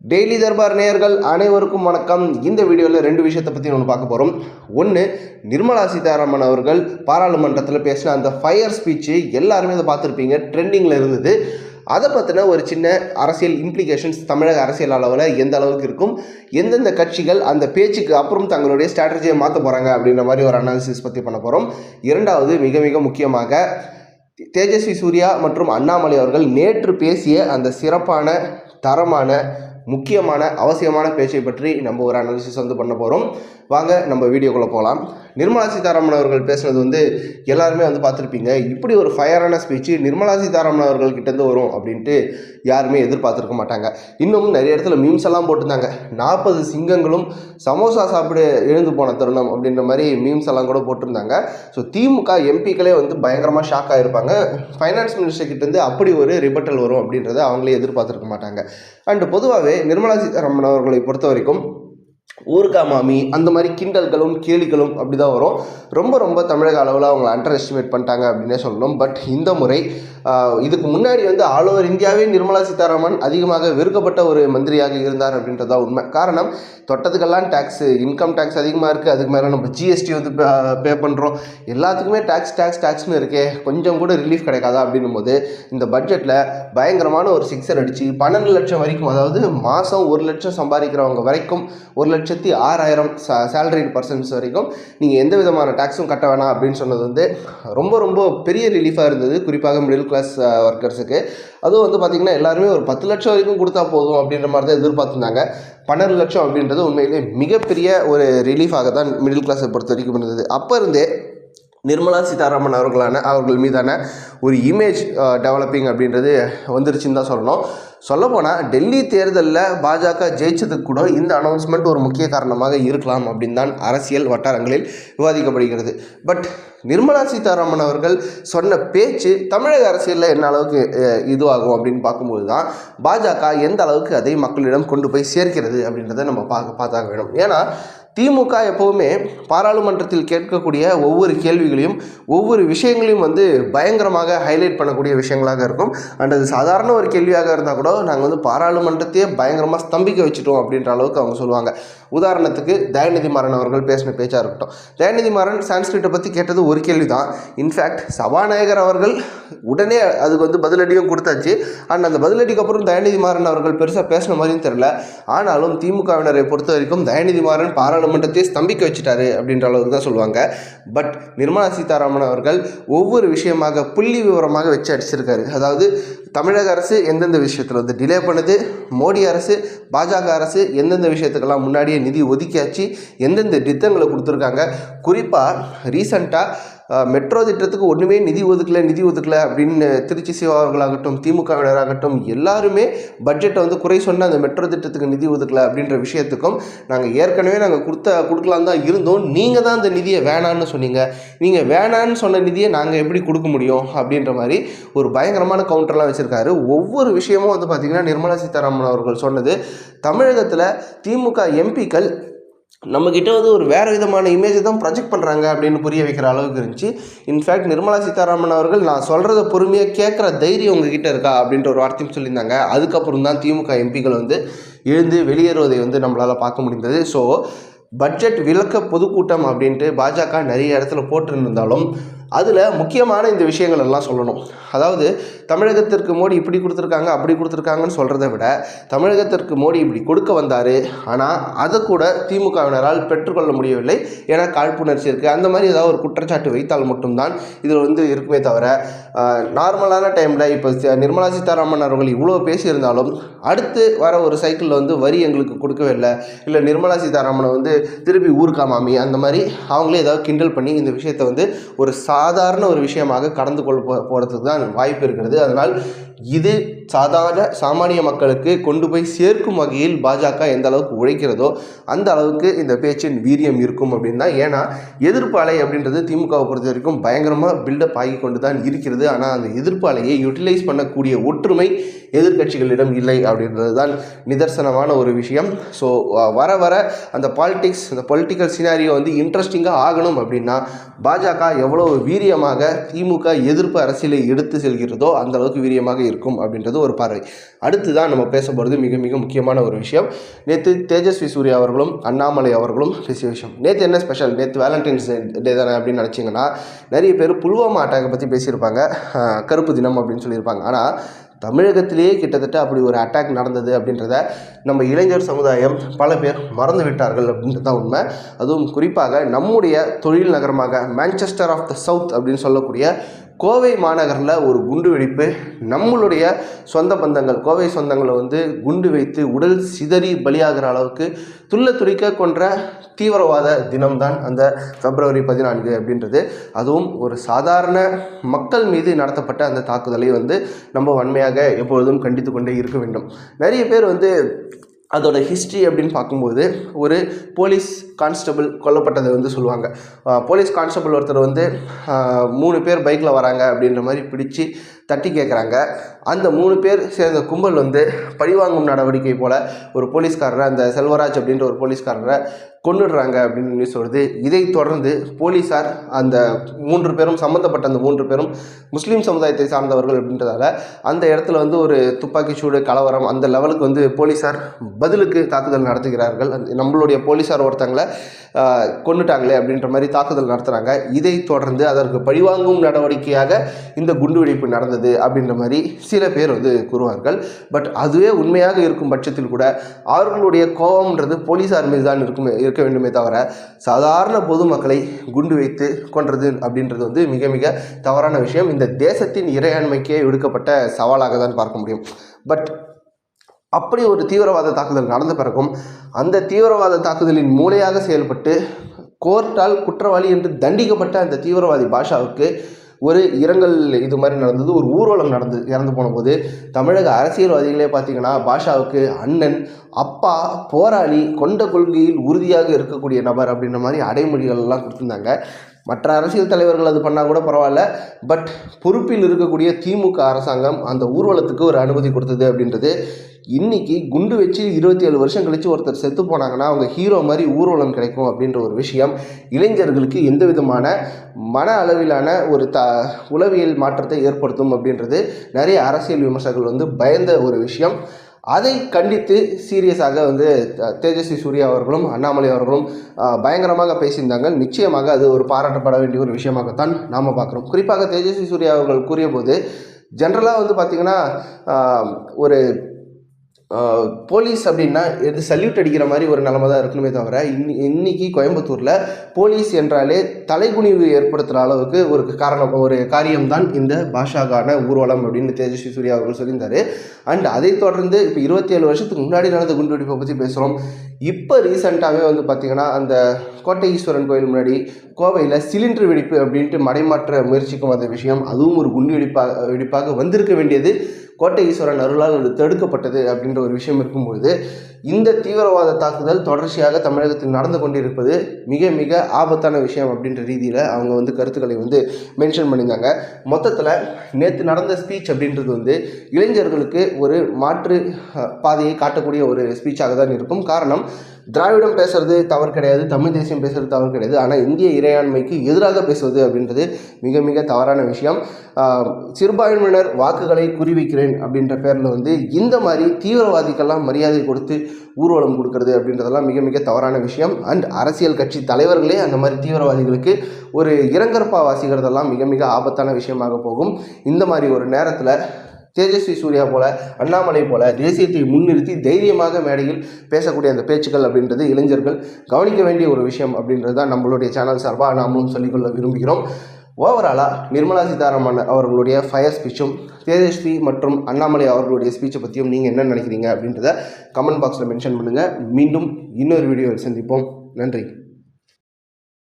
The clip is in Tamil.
டெய்லி தர்பார் நேயர்கள் அனைவருக்கும் வணக்கம். இந்த வீடியோவில் ரெண்டு விஷயத்தை பற்றி ஒன்று பார்க்க போகிறோம் ஒன்று நிர்மலா சீதாராமன் அவர்கள் பாராளுமன்றத்தில் பேசின அந்த ஃபயர் ஸ்பீச்சு எல்லாருமே அதை பார்த்துருப்பீங்க. ட்ரெண்டிங்கில் இருந்தது. அதை பற்றின ஒரு சின்ன அரசியல் இம்ப்ளிகேஷன்ஸ் தமிழக அரசியல் அளவில் எந்த அளவுக்கு இருக்கும் எந்தெந்த கட்சிகள் அந்த பேச்சுக்கு அப்புறம் தங்களுடைய ஸ்ட்ராட்டஜியை மாற்ற போகிறாங்க அப்படின்ற மாதிரி ஒரு அனாலிசிஸ் பற்றி பண்ண போகிறோம் இரண்டாவது மிக மிக முக்கியமாக தேஜஸ்வி சூர்யா மற்றும் அண்ணாமலை அவர்கள் நேற்று பேசிய அந்த சிறப்பான தரமான முக்கியமான அவசியமான பேச்சை பற்றி நம்ம ஒரு அனாலிசிஸ் வந்து பண்ண போகிறோம் வாங்க நம்ம வீடியோக்குள்ளே போகலாம் நிர்மலா சீதாராமன் அவர்கள் பேசுனது வந்து எல்லாருமே வந்து பார்த்துருப்பீங்க. இப்படி ஒரு ஃபயரான ஸ்பீச்சு நிர்மலா சீதாராமன் அவர்கள் கிட்டேருந்து வரும் அப்படின்ட்டு யாருமே எதிர்பார்த்துருக்க மாட்டாங்க. இன்னும் நிறைய இடத்துல மீம்ஸ் எல்லாம் போட்டிருந்தாங்க. நாற்பது சிங்கங்களும் சமோசா சாப்பிட எழுந்து போன தருணம் அப்படின்ற மாதிரி மீம்ஸ் எல்லாம் கூட போட்டிருந்தாங்க. ஸோ திமுக எம்பிக்களே வந்து பயங்கரமாக ஷாக் ஆகிருப்பாங்க ஃபைனான்ஸ் மினிஸ்டர் கிட்டேருந்து அப்படி ஒரு ரிபட்டல் வரும் அப்படின்றத அவங்களே எதிர்பார்த்துருக்க மாட்டாங்க. அண்டு பொதுவாகவே நிர்மலா சீதாராமன் அவர்களை பொறுத்த வரைக்கும் ஊர்கா மாமி அந்த மாதிரி கிண்டல்களும் கேலிகளும் அப்படி தான் வரும். ரொம்ப ரொம்ப தமிழக அளவில் அவங்களை அண்டர் எஸ்டிமேட் பண்ணிட்டாங்க அப்படின்னே சொல்லணும். பட் இந்த முறை இதுக்கு முன்னாடி வந்து ஆல் ஓவர் இந்தியாவே நிர்மலா சீதாராமன் அதிகமாக வெறுக்கப்பட்ட ஒரு மந்திரியாக இருந்தார் அப்படின்றதா உண்மை. காரணம் தொட்டதுக்கெல்லாம் டேக்ஸு இன்கம் டேக்ஸ் அதிகமாக இருக்குது அதுக்கு மேலே நம்ம ஜிஎஸ்டி வந்து பே பண்ணுறோம் எல்லாத்துக்குமே டேக்ஸ் டேக்ஸ் டேக்ஸ்னு இருக்கே. கொஞ்சம் கூட ரிலீஃப் கிடைக்காதா அப்படின்னும் போது இந்த பட்ஜெட்டில் பயங்கரமான ஒரு சிக்ஸர் அடித்து பன்னெண்டு லட்சம் வரைக்கும் அதாவது மாதம் ஒரு லட்சம் சம்பாதிக்கிறவங்க வரைக்கும் ஒரு லட்சத்தி ஆறாயிரம் ச பர்சன்ஸ் வரைக்கும் நீங்கள் எந்த விதமான டேக்ஸும் கட்ட வேணாம் அப்படின்னு சொன்னது வந்து ரொம்ப ரொம்ப பெரிய ரிலீஃபாக இருந்தது. குறிப்பாக மிடில் கிளாஸ் ஒர்க்கர்ஸுக்கு uh, அதுவும் வந்து பார்த்திங்கன்னா எல்லாருமே ஒரு பத்து லட்சம் வரைக்கும் கொடுத்தா போதும் அப்படின்ற மாதிரி தான் எதிர்பார்த்துருந்தாங்க. பன்னெண்டு லட்சம் அப்படின்றது உண்மையிலே மிகப்பெரிய ஒரு ரிலீஃபாக தான் மிடில் கிளாஸை பொறுத்த வரைக்கும் இருந்தது. அப்போ இருந்தே நிர்மலா சீதாராமன் அவர்களான அவர்கள் மீதான ஒரு இமேஜ் டெவலப்பிங் அப்படின்றது வந்துருச்சுன்னு தான் சொல்லணும். சொல்லப்போனால் டெல்லி தேர்தலில் பாஜக ஜெயிச்சதுக்கு கூட இந்த அனௌன்ஸ்மெண்ட் ஒரு முக்கிய காரணமாக இருக்கலாம் அப்படின்னு தான் அரசியல் வட்டாரங்களில் விவாதிக்கப்படுகிறது. பட் நிர்மலா சீதாராமன் அவர்கள் சொன்ன பேச்சு தமிழக அரசியலில் என்ன அளவுக்கு இதுவாகும் அப்படின்னு பார்க்கும்போது தான் பாஜக எந்த அளவுக்கு அதை மக்களிடம் கொண்டு போய் சேர்க்கிறது அப்படின்றத நம்ம பார்க்க பார்த்தாக வேணும் ஏன்னா திமுக எப்போவுமே பாராளுமன்றத்தில் கேட்கக்கூடிய ஒவ்வொரு கேள்விகளையும் ஒவ்வொரு விஷயங்களையும் வந்து பயங்கரமாக ஹைலைட் பண்ணக்கூடிய விஷயங்களாக இருக்கும். அண்ட் அது சாதாரண ஒரு கேள்வியாக இருந்தால் கூட நாங்கள் வந்து பாராளுமன்றத்தையே பயங்கரமாக ஸ்தம்பிக்க வச்சுட்டோம் அப்படின்ற அளவுக்கு அவங்க சொல்லுவாங்க. உதாரணத்துக்கு தயாநிதி மாறன் அவர்கள் பேசின பேச்சாக இருக்கட்டும். தயாநிதி மாறன் சான்ஸ்கிரிட்டை பற்றி கேட்டது ஒரு கேள்வி தான் இன்ஃபேக்ட் சபாநாயகர் அவர்கள் உடனே அதுக்கு வந்து பதிலடியும் கொடுத்தாச்சு. அண்ட் அந்த பதிலடிக்கு அப்புறம் தயாநிதி மாறன் அவர்கள் பெருசாக பேசின மாதிரியும் தெரில ஆனாலும் திமுகவினரை பொறுத்த வரைக்கும் தயாநிதி மாறன் பாராளுமன்றத்தை ஸ்தம்பிக்க வச்சுட்டாரு அப்படின்ற அளவுக்கு தான் சொல்லுவாங்க. பட் நிர்மலா சீதாராமன் அவர்கள் ஒவ்வொரு விஷயமாக புள்ளி விவரமாக வச்சு அடிச்சிருக்காரு. அதாவது தமிழக அரசு எந்தெந்த விஷயத்தில் வந்து டிலே பண்ணுது மோடி அரசு பாஜக அரசு எந்தெந்த விஷயத்துக்கெல்லாம் முன்னாடியே நிதி ஒதுக்கியாச்சு எந்தெந்த திட்டங்களை கொடுத்துருக்காங்க. குறிப்பாக ரீசண்டாக மெட்ரோ திட்டத்துக்கு ஒன்றுமே நிதி ஒதுக்கல நிதி ஒதுக்கல அப்படின்னு திருச்சி சிவாவர்களாகட்டும் திமுகவினராகட்டும் எல்லாருமே பட்ஜெட்டை வந்து குறை சொன்ன அந்த மெட்ரோ திட்டத்துக்கு நிதி ஒதுக்கல அப்படின்ற விஷயத்துக்கும் நாங்கள் ஏற்கனவே நாங்கள் கொடுத்த கொடுக்கலாம் தான் இருந்தோம். நீங்கள் தான் அந்த நிதியை வேணான்னு சொன்னீங்க. நீங்கள் வேணான்னு சொன்ன நிதியை நாங்கள் எப்படி கொடுக்க முடியும் அப்படின்ற மாதிரி ஒரு பயங்கரமான கவுண்டர்லாம் வச்சுருக்காரு. ஒவ்வொரு விஷயமும் வந்து பார்த்திங்கன்னா நிர்மலா சீதாராமன் அவர்கள் சொன்னது. தமிழகத்தில் திமுக எம்பிக்கள் நம்மக்கிட்ட வந்து ஒரு வேறு விதமான இமேஜை தான் ப்ரொஜெக்ட் பண்ணுறாங்க அப்படின்னு புரிய வைக்கிற அளவுக்கு இருந்துச்சு. இன்ஃபேக்ட் நிர்மலா சீதாராமன் அவர்கள் நான் சொல்கிறத பொறுமையாக கேட்குற தைரியம் உங்ககிட்ட இருக்கா அப்படின்ற ஒரு வார்த்தையும் சொல்லியிருந்தாங்க. அதுக்கப்புறம் தான் திமுக எம்பிக்கள் வந்து எழுந்து வெளியேறுவதை வந்து நம்மளால் பார்க்க முடிந்தது. ஸோ பட்ஜெட் விளக்க பொதுக்கூட்டம் அப்படின்ட்டு பாஜக நிறைய இடத்துல போட்டிருந்தாலும் அதில் முக்கியமான இந்த விஷயங்கள் எல்லாம் சொல்லணும். அதாவது தமிழகத்திற்கு மோடி இப்படி கொடுத்துருக்காங்க அப்படி கொடுத்துருக்காங்கன்னு சொல்கிறத விட தமிழகத்திற்கு மோடி இப்படி கொடுக்க வந்தார் ஆனால் அதை கூட திமுகவினரால் பெற்றுக்கொள்ள முடியவில்லை. ஏன்னா காழ்ப்புணர்ச்சி இருக்குது அந்த மாதிரி ஏதாவது ஒரு குற்றச்சாட்டு வைத்தால் மட்டும்தான் இதில் வந்து இருக்குமே தவிர நார்மலான டைமில் இப்போ நிர்மலா சீதாராமன் அவர்கள் இவ்வளோ பேசியிருந்தாலும் அடுத்து வர ஒரு சைக்கிளில் வந்து வரி எங்களுக்கு கொடுக்கவே இல்லை. இல்லை நிர்மலா சீதாராமனை வந்து திருப்பி ஊருக்காமாமி அந்த மாதிரி அவங்களே ஏதாவது கிண்டல் பண்ணி இந்த விஷயத்தை வந்து ஒரு சா சாதாரண ஒரு விஷயமாக கடந்து கொள் போகிறதுக்கு தான் வாய்ப்பு இருக்கிறது. அதனால் இது சாதாரண சாமானிய மக்களுக்கு கொண்டு போய் சேர்க்கும் வகையில் பாஜக எந்த அளவுக்கு உழைக்கிறதோ அந்த அளவுக்கு இந்த பேச்சின் வீரியம் இருக்கும் அப்படின்னு தான். ஏன்னா எதிர்ப்பு அலை அப்படின்றது திமுகவை பொறுத்த வரைக்கும் பயங்கரமாக பில்டப் ஆகி கொண்டு தான் இருக்கிறது. ஆனால் அந்த எதிர்ப்பு அலையை யூட்டிலைஸ் பண்ணக்கூடிய ஒற்றுமை எதிர்க்கட்சிகளிடம் இல்லை அப்படின்றது தான் நிதர்சனமான ஒரு விஷயம். ஸோ வர வர அந்த பாலிடிக்ஸ் அந்த பொலிட்டிக்கல் சினாரியோ வந்து இன்ட்ரெஸ்டிங்காக ஆகணும் அப்படின்னா பாஜக எவ்வளோ வீரியமாக திமுக எதிர்ப்பு அரசியலை எடுத்து செல்கிறதோ அந்த அளவுக்கு வீரியமாக இருக்கும் அப்படின்றது ஒரு பார்வை. அடுத்து தான் நம்ம பேச போகிறது மிக மிக முக்கியமான ஒரு விஷயம். நேற்று தேஜஸ்வி சூர்யா அவர்களும் அண்ணாமலை அவர்களும் பேசிய விஷயம். நேற்று என்ன ஸ்பெஷல் நேற்று வேலண்டைன்ஸ் டே தானே அப்படின்னு நினச்சிங்கன்னா நிறைய பேர் புல்வாமா அட்டாக்கை பற்றி பேசியிருப்பாங்க. கருப்பு தினம் அப்படின்னு சொல்லியிருப்பாங்க. ஆனால் தமிழகத்திலேயே கிட்டத்தட்ட அப்படி ஒரு அட்டாக் நடந்தது அப்படின்றத நம்ம இளைஞர் சமுதாயம் பல பேர் மறந்து விட்டார்கள் அப்படின்றது தான் உண்மை. அதுவும் குறிப்பாக நம்முடைய தொழில் நகரமாக மேன்செஸ்டர் ஆஃப் த சவுத் அப்படின்னு சொல்லக்கூடிய கோவை மாநகரில் ஒரு குண்டு வெடிப்பு. நம்மளுடைய சொந்த பந்தங்கள் கோவை சொந்தங்களை வந்து குண்டு வைத்து உடல் சிதறி பலியாகிற அளவுக்கு துள்ள துடிக்க கொன்ற தீவிரவாத தினம்தான் அந்த பிப்ரவரி பதினான்கு அப்படின்றது. அதுவும் ஒரு சாதாரண மக்கள் மீது நடத்தப்பட்ட அந்த தாக்குதலை வந்து நம்ம வன்மையாக எப்பொழுதும் கண்டித்து கொண்டே இருக்க வேண்டும். நிறைய பேர் வந்து அதோட ஹிஸ்ட்ரி அப்படின்னு பார்க்கும்போது ஒரு போலீஸ் கான்ஸ்டபிள் கொல்லப்பட்டதை வந்து சொல்லுவாங்க. போலீஸ் கான்ஸ்டபிள் ஒருத்தர் வந்து மூணு பேர் பைக்கில் வராங்க அப்படின்ற மாதிரி பிடிச்சு தட்டி கேட்குறாங்க அந்த மூணு பேர் சேர்ந்த கும்பல் வந்து பழிவாங்கும் நடவடிக்கை போல் ஒரு போலீஸ்காரரை அந்த செல்வராஜ் அப்படின்ற ஒரு போலீஸ்காரரை கொண்டுடுறாங்க அப்படின்னு நியூஸ் வருது. இதை தொடர்ந்து போலீஸார் அந்த மூன்று பேரும் சம்மந்தப்பட்ட அந்த மூன்று பேரும் முஸ்லீம் சமுதாயத்தை சார்ந்தவர்கள் அப்படின்றதால அந்த இடத்துல வந்து ஒரு துப்பாக்கி சூடு கலவரம் அந்த லெவலுக்கு வந்து போலீஸார் பதிலுக்கு தாக்குதல் நடத்துகிறார்கள். அந்த நம்மளுடைய போலீஸார் ஒருத்தங்களை கொண்டுட்டாங்களே அப்படின்ற மாதிரி தாக்குதல் நடத்துகிறாங்க இதை தொடர்ந்து அதற்கு பழிவாங்கும் நடவடிக்கையாக இந்த குண்டுவெடிப்பு நடந்தது அப்படின்ற மாதிரி சில பேர் வந்து கூறுவார்கள். பட் அதுவே உண்மையாக இருக்கும் பட்சத்தில் கூட அவர்களுடைய கோபம்ன்றது போலீஸார் மீது தான் இருக்கும் இருக்க வேண்டுமே தவிர சாதாரண பொதுமக்களை குண்டு வைத்து கொன்றது அப்படின்றது வந்து மிக மிக தவறான விஷயம். இந்த தேசத்தின் இறையாண்மைக்கே விடுக்கப்பட்ட சவாலாக தான் பார்க்க முடியும். பட் அப்படி ஒரு தீவிரவாத தாக்குதல் நடந்த பிறகும் அந்த தீவிரவாத தாக்குதலின் மூளையாக செயல்பட்டு கோர்ட்டால் குற்றவாளி என்று தண்டிக்கப்பட்ட அந்த தீவிரவாதி பாஷாவுக்கு ஒரு இரங்கல் இது மாதிரி நடந்தது ஒரு ஊர்வலம் நடந்து இறந்து போன போது தமிழக அரசியல்வாதிகளே பார்த்தீங்கன்னா பாஷாவுக்கு அண்ணன் அப்பா போராளி கொண்ட கொள்கையில் உறுதியாக இருக்கக்கூடிய நபர் அப்படின்ற மாதிரி அடைமொழிகள் எல்லாம் கொடுத்துருந்தாங்க. மற்ற அரசியல் தலைவர்கள் அது பண்ணால் கூட பரவாயில்ல. பட் பொறுப்பில் இருக்கக்கூடிய திமுக அரசாங்கம் அந்த ஊர்வலத்துக்கு ஒரு அனுமதி கொடுத்தது அப்படின்றது. இன்னைக்கு குண்டு வச்சு இருபத்தி ஏழு வருஷம் கழித்து ஒருத்தர் செத்து போனாங்கன்னா அவங்க ஹீரோ மாதிரி ஊர்வலம் கிடைக்கும் அப்படின்ற ஒரு விஷயம் இளைஞர்களுக்கு எந்த விதமான மன அளவிலான ஒரு த உளவியல் மாற்றத்தை ஏற்படுத்தும் அப்படின்றது நிறைய அரசியல் விமர்சகர்கள் வந்து பயந்த ஒரு விஷயம். அதை கண்டித்து சீரியஸாக வந்து த- தேஜஸ்வி சூர்யா அவர்களும் அண்ணாமலை அவர்களும் பயங்கரமாக பேசியிருந்தாங்க. நிச்சயமாக அது ஒரு பாராட்டப்பட வேண்டிய ஒரு விஷயமாகத்தான் நாம் பார்க்குறோம். குறிப்பாக தேஜஸ்வி சூர்யா அவர்கள் கூறிய போது ஜென்ரலாக வந்து பார்த்திங்கன்னா ஒரு போலீஸ் அப்படின்னா எது சல்யூட் அடிக்கிற மாதிரி ஒரு நிலமை தான் இருக்கணுமே தவிர இன்னி இன்னைக்கு கோயம்புத்தூரில் போலீஸ் என்றாலே தலைகுனிவு ஏற்படுத்துகிற அளவுக்கு ஒரு காரணம் ஒரு காரியம்தான் இந்த பாஷாக்கான ஊர்வலம் அப்படின்னு தேஜஸ்வி சூர்யா அவர்கள் சொல்லியிருந்தார். அண்ட் அதை தொடர்ந்து இப்போ இருபத்தி ஏழு வருஷத்துக்கு முன்னாடி நடந்த குண்டுவெடிப்பை பற்றி பேசுகிறோம் இப்போ ரீசெண்டாகவே வந்து பார்த்திங்கன்னா அந்த கோட்டை ஈஸ்வரன் கோயில் முன்னாடி கோவையில் சிலிண்டர் வெடிப்பு அப்படின்ட்டு மடைமாற்ற முயற்சிக்கும் அந்த விஷயம் அதுவும் ஒரு குண்டு வெடிப்பாக வெடிப்பாக வந்திருக்க வேண்டியது. கோட்டை ஈஸ்வரன் அருளால் அது தடுக்கப்பட்டது அப்படின்ற ஒரு விஷயம் இருக்கும்பொழுது இந்த தீவிரவாத தாக்குதல் தொடர்ச்சியாக தமிழகத்தில் நடந்து கொண்டிருப்பது மிக மிக ஆபத்தான விஷயம் அப்படின்ற ரீதியில் அவங்க வந்து கருத்துக்களை வந்து மென்ஷன் பண்ணியிருந்தாங்க. மொத்தத்தில் நேற்று நடந்த ஸ்பீச் அப்படின்றது வந்து இளைஞர்களுக்கு ஒரு மாற்று பாதையை காட்டக்கூடிய ஒரு ஸ்பீச்சாக தான் இருக்கும். காரணம் திராவிடம் பேசுறது தவறு கிடையாது தமிழ் தேசியம் பேசுறது தவறு கிடையாது. ஆனால் இந்திய இறையாண்மைக்கு எதிராக பேசுவது அப்படின்றது மிக மிக தவறான விஷயம். சிறுபான்மையினர் வாக்குகளை குறிவைக்கிறேன் அப்படின்ற பேரில் வந்து இந்த மாதிரி தீவிரவாதிக்கெல்லாம் மரியாதை கொடுத்து ஊர்வலம் கொடுக்கறது அப்படின்றதெல்லாம் மிக மிக தவறான விஷயம். அண்ட் அரசியல் கட்சி தலைவர்களே அந்த மாதிரி தீவிரவாதிகளுக்கு ஒரு இறங்கற்பா வாசிக்கிறதெல்லாம் மிக மிக ஆபத்தான விஷயமாக போகும். இந்த மாதிரி ஒரு நேரத்தில் தேஜஸ்வி சூர்யா போல அண்ணாமலை போல தேசியத்தை முன்னிறுத்தி தைரியமாக மேடையில் பேசக்கூடிய அந்த பேச்சுக்கள் அப்படின்றது இளைஞர்கள் கவனிக்க வேண்டிய ஒரு விஷயம் அப்படின்றது தான் நம்மளுடைய சேனல் சார்பாக நாமளும் சொல்லிக்கொள்ள விரும்புகிறோம். ஓவராலாக நிர்மலா சீதாராமன் அவர்களுடைய ஃபயர் ஸ்பீச்சும் தேஜஸ்வி மற்றும் அண்ணாமலை அவர்களுடைய ஸ்பீச்சை பற்றியும் நீங்கள் என்ன நினைக்கிறீங்க அப்படின்றத கமெண்ட் பாக்ஸில் மென்ஷன் பண்ணுங்கள் மீண்டும் இன்னொரு வீடியோவில் சந்திப்போம். நன்றி.